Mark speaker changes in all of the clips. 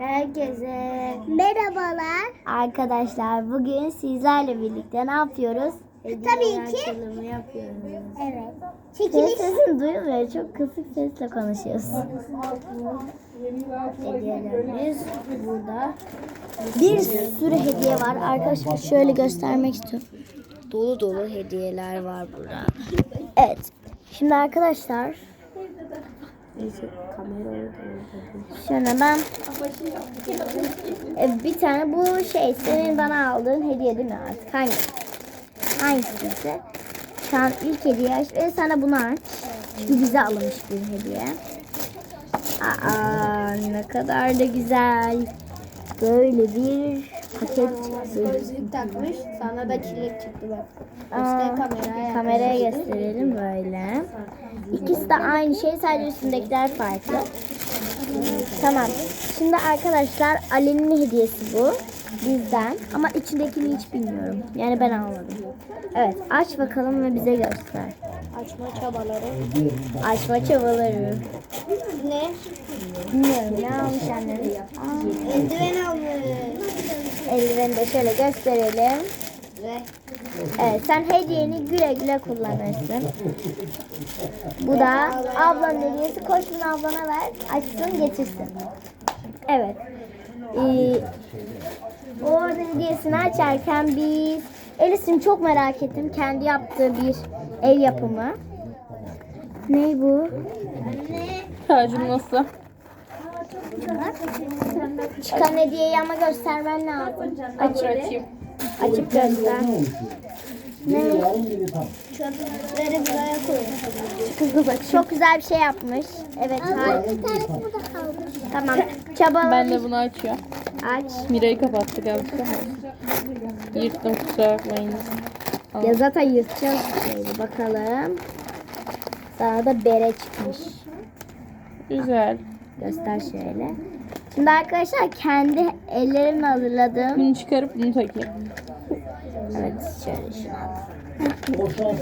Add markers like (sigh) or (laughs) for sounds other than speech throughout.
Speaker 1: Herkese merhabalar. Arkadaşlar bugün sizlerle birlikte ne yapıyoruz?
Speaker 2: Tabii ki.
Speaker 1: Açılımı yapıyoruz.
Speaker 2: Evet.
Speaker 1: Senin
Speaker 2: Çekiliş.
Speaker 1: sesin duyulmuyor. Çok kısık sesle konuşuyorsun. Hediyelerimiz burada. Bir sürü hediye var. Arkadaşlar şöyle göstermek istiyorum. Dolu dolu hediyeler var burada. Evet. Şimdi arkadaşlar Neyse, da- Şöyle ben E, bir tane bu şey senin bana aldığın hediye değil mi artık? Hangi? Hangisi ise? Şu an ilk hediye aç ve sana bunu aç. Çünkü bize alınmış bir hediye. Aa ne kadar da güzel. Böyle bir paket çıktı.
Speaker 2: Gözlük takmış. Sana da çilek çıktı bak.
Speaker 1: Aa,
Speaker 2: İşte kameraya.
Speaker 1: kameraya gösterelim böyle. İkisi de aynı şey sadece üstündekiler farklı. Tamam. Şimdi arkadaşlar Ali'nin hediyesi bu. Bizden. Ama içindekini hiç bilmiyorum. Yani ben almadım. Evet aç bakalım ve bize göster.
Speaker 2: Açma çabaları.
Speaker 1: Açma çabaları.
Speaker 2: Ne?
Speaker 1: Bilmiyorum ne almış annem.
Speaker 2: Eldiven almış.
Speaker 1: eldiveni de şöyle gösterelim.
Speaker 2: Ve
Speaker 1: Evet sen hediyeni güle güle kullanırsın. Bu da ablanın hediyesi. Koş bunu ablana ver. Açsın getirsin. Evet. Ee, o hediyesini açarken biz Elis'im çok merak ettim. Kendi yaptığı bir ev yapımı. Ne bu?
Speaker 3: Tacım nasıl?
Speaker 1: Çıkan hediyeyi ama göstermen lazım.
Speaker 3: Açayım.
Speaker 1: Açıp göster. Ne?
Speaker 2: çöpleri buraya koyuyor.
Speaker 1: Çok güzel bir şey yapmış. Evet, harika.
Speaker 2: Bir tanesi burada kalmış.
Speaker 1: Tamam. Çabalı
Speaker 3: Ben de bunu açıyorum.
Speaker 1: aç.
Speaker 3: Mirayı kapattık yanlışlıkla. Yırttım kusura bakmayın. Al.
Speaker 1: Ya zaten yırtacağız. Bakalım. Sana da bere çıkmış.
Speaker 3: Güzel.
Speaker 1: Göster şöyle. Şimdi arkadaşlar kendi ellerimle hazırladığım
Speaker 3: Bunu çıkarıp bunu takayım.
Speaker 1: Evet şöyle şunu al.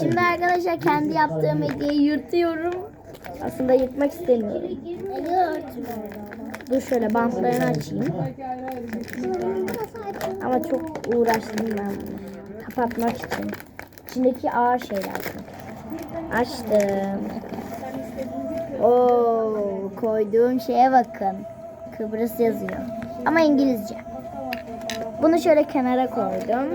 Speaker 1: Şimdi arkadaşlar kendi yaptığım hediyeyi yırtıyorum. Aslında yırtmak istemiyorum. Dur şöyle bantlarını açayım. Ama çok uğraştım ben bunu. Kapatmak için. İçindeki ağır şeyler. Açtım. Oo, koyduğum şeye bakın. Kıbrıs yazıyor. Ama İngilizce. Bunu şöyle kenara koydum.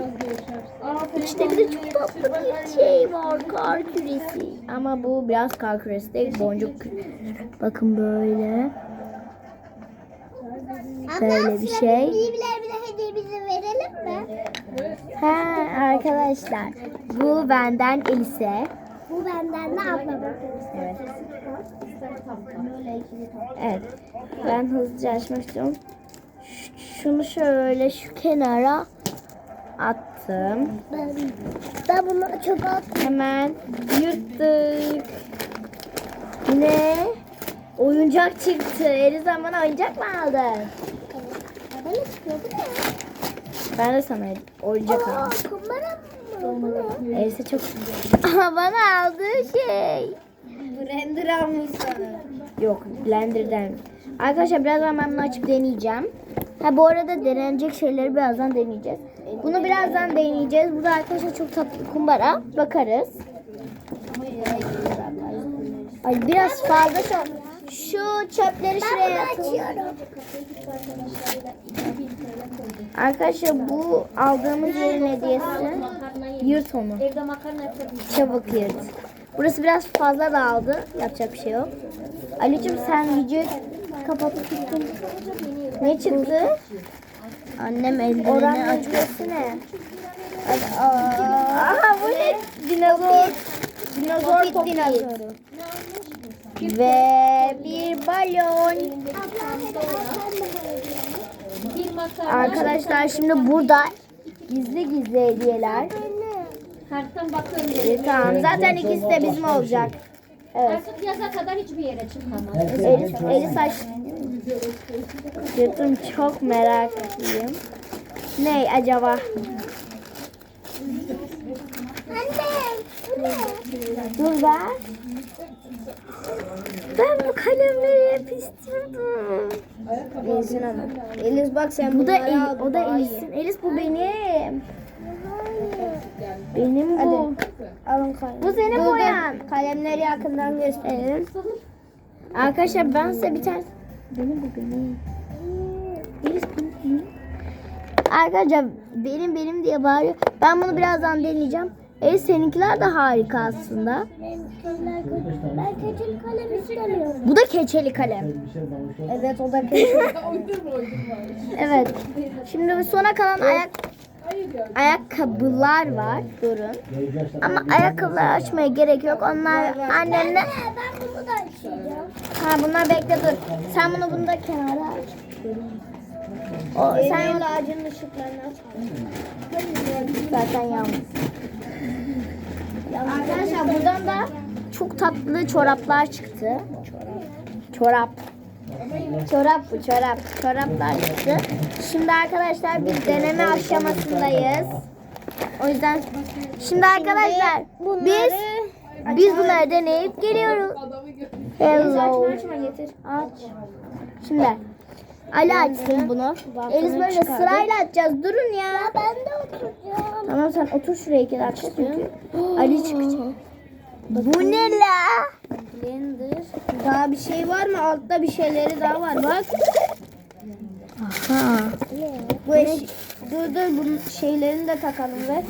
Speaker 1: İçte bir de çok tatlı bir şey var. Kar küresi. Ama bu biraz kar küresi değil. Boncuk kü- Bakın böyle. Böyle bir şey.
Speaker 2: Verelim mi?
Speaker 1: Ha arkadaşlar. Bu benden Elise.
Speaker 2: Bu benden de ablama.
Speaker 1: Evet. Evet. Ben hızlıca açmak istiyorum. Şunu şöyle şu kenara attım.
Speaker 2: Ben, ben bunu çöpe attım.
Speaker 1: Hemen yırttık. Ne? Oyuncak çıktı. Elizen bana oyuncak mı aldın?
Speaker 2: Bana ne çıkıyor bu ne?
Speaker 1: Ben de sana oyuncak
Speaker 2: Aa,
Speaker 1: aldım.
Speaker 2: kumbara mı?
Speaker 1: Elise çok... Ama bana aldığı şey.
Speaker 2: Blender almış sana.
Speaker 1: Yok blenderden. Arkadaşlar birazdan ben bunu açıp deneyeceğim. Ha bu arada denenecek şeyleri birazdan deneyeceğiz. Bunu birazdan deneyeceğiz. Burada arkadaşlar çok tatlı kumbara. Bakarız. Ay biraz fazla çok. Şu çöpleri şuraya atalım. Arkadaşlar bu aldığımız yerin hediyesi. Yırt onu. Çabuk yırt. Burası biraz fazla dağıldı. Yapacak bir şey yok. Ali'cim sen videoyu kapatıp tuttun. Ne çıktı? Annem eldivenini açması ne? Aha bu ne? Dinozor. Dinozor pop dinozoru. Ve bir balon. Arkadaşlar şimdi burada gizli gizli hediyeler.
Speaker 2: Karttan bakıyorum.
Speaker 1: E, tamam zaten ikisi de bizim olacak. Evet.
Speaker 2: Artık yaza kadar hiçbir yere çıkamaz.
Speaker 1: Eli, eli saç. Yırtım çok meraklıyım. Ne acaba?
Speaker 2: Anne, bu ne?
Speaker 1: Dur ben. Ben bu kalemleri hep istiyordum.
Speaker 4: Elis'in ama. Elis bak sen
Speaker 1: Bu da El, o da. Elis'in. Elis bu benim. Benim bu.
Speaker 4: Alın kalem.
Speaker 1: Bu senin boyan.
Speaker 4: Kalemleri yakından gösterelim.
Speaker 1: Arkadaşlar ben size bir tane... Benim bu benim. Elis benim. Arkadaşlar benim benim diye bağırıyor. Ben bunu birazdan deneyeceğim. Elis seninkiler de harika aslında.
Speaker 2: Ben keçeli kalem istemiyorum.
Speaker 1: Bu da keçeli kalem.
Speaker 4: Evet o da kesin. (laughs)
Speaker 1: Evet. Şimdi sona kalan ayak ayakkabılar var. Durun. Ama ayakkabıları açmaya gerek yok. Onlar annemle
Speaker 2: Ben bunu da açacağım.
Speaker 1: Ha bunlar bekle dur. Sen bunu bunda kenara aç. O, sen
Speaker 4: Sen ağacın ışıklarını aç.
Speaker 1: zaten yalnız. Arkadaşlar buradan da çok tatlı çoraplar çıktı. Çorap. Çorap bu çorap. Çoraplar çıktı. Şimdi arkadaşlar biz deneme aşamasındayız. O yüzden şimdi arkadaşlar biz biz bunları deneyip geliyoruz. Hello. Aç. Şimdi Ali açsın bunu. Eliz böyle
Speaker 4: çıkardı.
Speaker 1: sırayla açacağız. Durun ya.
Speaker 2: Ben de oturacağım.
Speaker 1: Tamam sen otur şuraya iki dakika çünkü Ali çıkacak. Bu ne la?
Speaker 4: Blender. Daha bir şey var mı? Altta bir şeyleri daha var. Bak.
Speaker 1: Ha.
Speaker 4: Bu eş... Dur dur bunun şeylerini de takalım ve.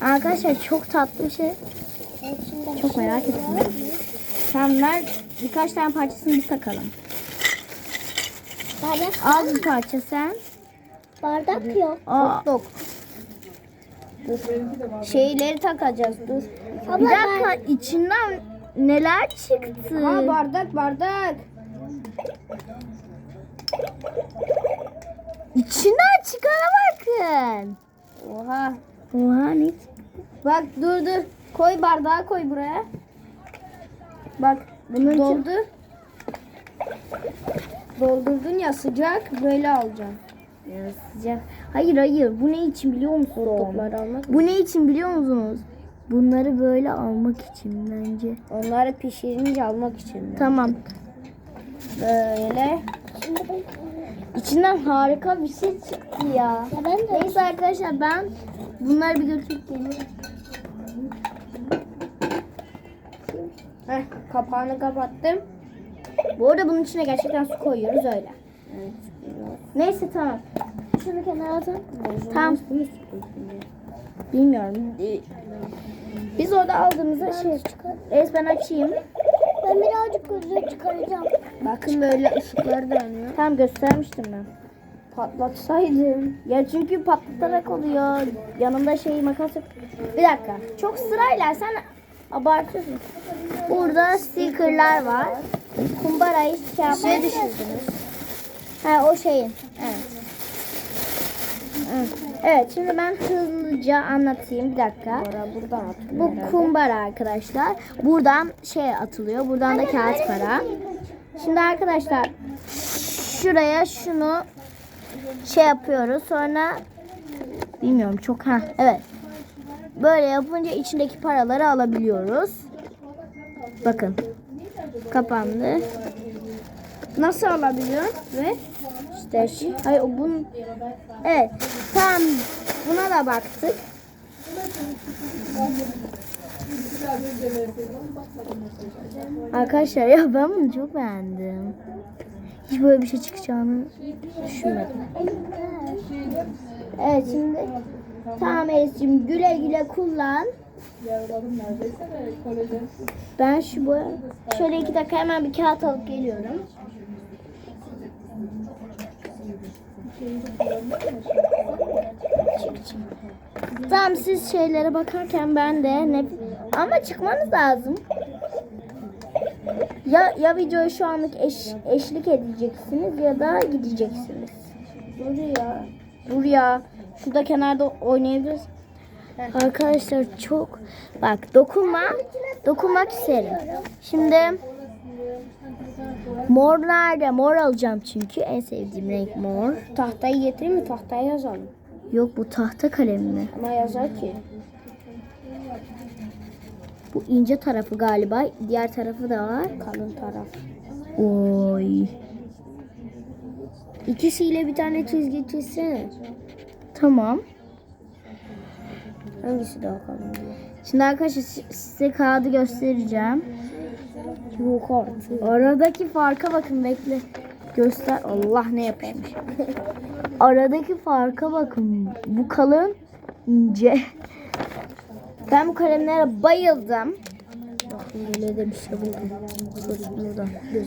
Speaker 1: Arkadaşlar çok tatlı bir şey. Çok merak ettim. Tamam ver birkaç tane parçasını bir takalım.
Speaker 2: Bardak,
Speaker 1: Al bir parça sen.
Speaker 2: bardak yok.
Speaker 1: Aa.
Speaker 4: Dur. Şeyleri takacağız. Dur.
Speaker 1: bir dakika içinden neler çıktı?
Speaker 4: Ha bardak bardak.
Speaker 1: İçinden çıkana bakın.
Speaker 4: Oha.
Speaker 1: Oha ne?
Speaker 4: Bak dur dur. Koy bardağı koy buraya. Bak
Speaker 1: Bunun
Speaker 4: doldu. Doldurdun ya sıcak böyle alacaksın.
Speaker 1: Sıcak. Hayır hayır bu ne için biliyor musun?
Speaker 4: Topları almak.
Speaker 1: Bu ne için biliyor musunuz? Bunları böyle almak için bence.
Speaker 4: Onları pişirince almak için.
Speaker 1: Tamam.
Speaker 4: Böyle.
Speaker 1: İçinden harika bir şey çıktı ya.
Speaker 2: Ya ben de
Speaker 1: Neyse arkadaşlar ben bunları bir götürüp geliyorum.
Speaker 4: Heh, kapağını kapattım.
Speaker 1: Bu arada bunun içine gerçekten su koyuyoruz öyle. Neyse tamam. Şunu kenara atalım. Tamam. Bilmiyorum. Ee, Biz orada aldığımızda şey Evet ben açayım.
Speaker 2: Ben birazcık gözlüğü çıkaracağım.
Speaker 4: Bakın böyle ışıkları da yanıyor.
Speaker 1: Tam göstermiştim ben.
Speaker 4: Patlatsaydım.
Speaker 1: Ya çünkü patlatarak oluyor. Yanında şey makas yok. Bir dakika. Çok sırayla sen abartıyorsun. Burada stickerlar var. Kumbarayı şey yapmaya düşürdünüz. Ha o şeyin. Evet. Evet. Şimdi ben hızlıca anlatayım bir dakika.
Speaker 4: Bora buradan at.
Speaker 1: Bu kumbara arkadaşlar. Buradan şey atılıyor. Buradan da kağıt para. Şimdi arkadaşlar şuraya şunu şey yapıyoruz. Sonra bilmiyorum çok ha evet. Böyle yapınca içindeki paraları alabiliyoruz. Bakın. Kapandı.
Speaker 4: Nasıl alabiliyorsun? Ve
Speaker 1: Şey, hayır bunun Evet. Tamam. Buna da baktık. Arkadaşlar ya ben bunu çok beğendim. Hiç böyle bir şey çıkacağını düşünmedim. Evet şimdi tamam Elis'cim güle güle kullan. Ben şu bu şöyle iki dakika hemen bir kağıt alıp geliyorum. Tamam siz şeylere bakarken ben de ne ama çıkmanız lazım. Ya ya videoya şu anlık eş, eşlik edeceksiniz ya da gideceksiniz.
Speaker 4: dur ya.
Speaker 1: Dur ya. Şurada kenarda oynayabiliriz. Arkadaşlar çok bak dokunma dokunmak isterim. Şimdi mor nerede? Mor alacağım çünkü en sevdiğim renk mor.
Speaker 4: Tahtayı getireyim mi? Tahtaya yazalım.
Speaker 1: Yok bu tahta kalem mi?
Speaker 4: Ama yazar ki.
Speaker 1: Bu ince tarafı galiba. Diğer tarafı da var.
Speaker 4: Kalın taraf.
Speaker 1: Oy.
Speaker 4: İkisiyle bir tane çizgi çizsene.
Speaker 1: Tamam.
Speaker 4: Hangisi daha kalın.
Speaker 1: Şimdi arkadaşlar si- size kağıdı göstereceğim.
Speaker 4: Yok artık.
Speaker 1: Aradaki farka bakın bekle. Göster. Allah ne yapaymış. Aradaki farka bakın. Bu kalın ince. Ben bu kalemlere bayıldım.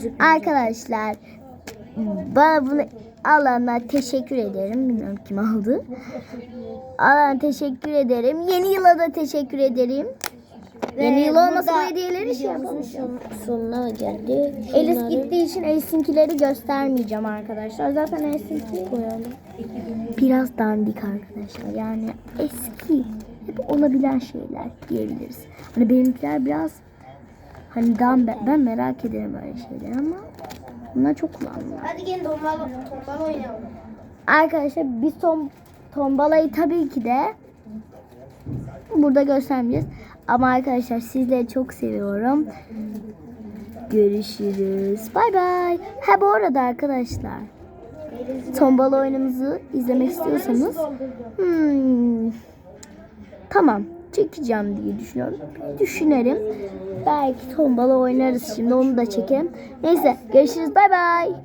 Speaker 4: Şey.
Speaker 1: Arkadaşlar bana bunu alanlar teşekkür ederim. Bilmiyorum kim aldı. Alan teşekkür ederim. Yeni yıla da teşekkür ederim. Yeni yıl olmasa hediyeleri şey yapalım.
Speaker 4: Son, sonuna geldi.
Speaker 1: Elis gittiği için Elis'inkileri göstermeyeceğim arkadaşlar. Zaten Elis'inki
Speaker 4: koyalım.
Speaker 1: biraz dandik arkadaşlar. Yani eski. Hep olabilen şeyler diyebiliriz. Hani benimkiler biraz hani daha ben, ben merak ederim öyle şeyler ama bunlar çok kullanılıyor.
Speaker 2: Hadi gelin tombala, tombala oynayalım.
Speaker 1: Arkadaşlar biz tom, tombalayı tabii ki de burada göstermeyeceğiz. Ama arkadaşlar sizleri çok seviyorum. Görüşürüz. Bay bay. Ha bu arada arkadaşlar. Tombala oyunumuzu izlemek istiyorsanız hmm, tamam çekeceğim diye düşünüyorum. Bir düşünelim. Belki tombala oynarız şimdi onu da çekerim. Neyse görüşürüz. Bay bay.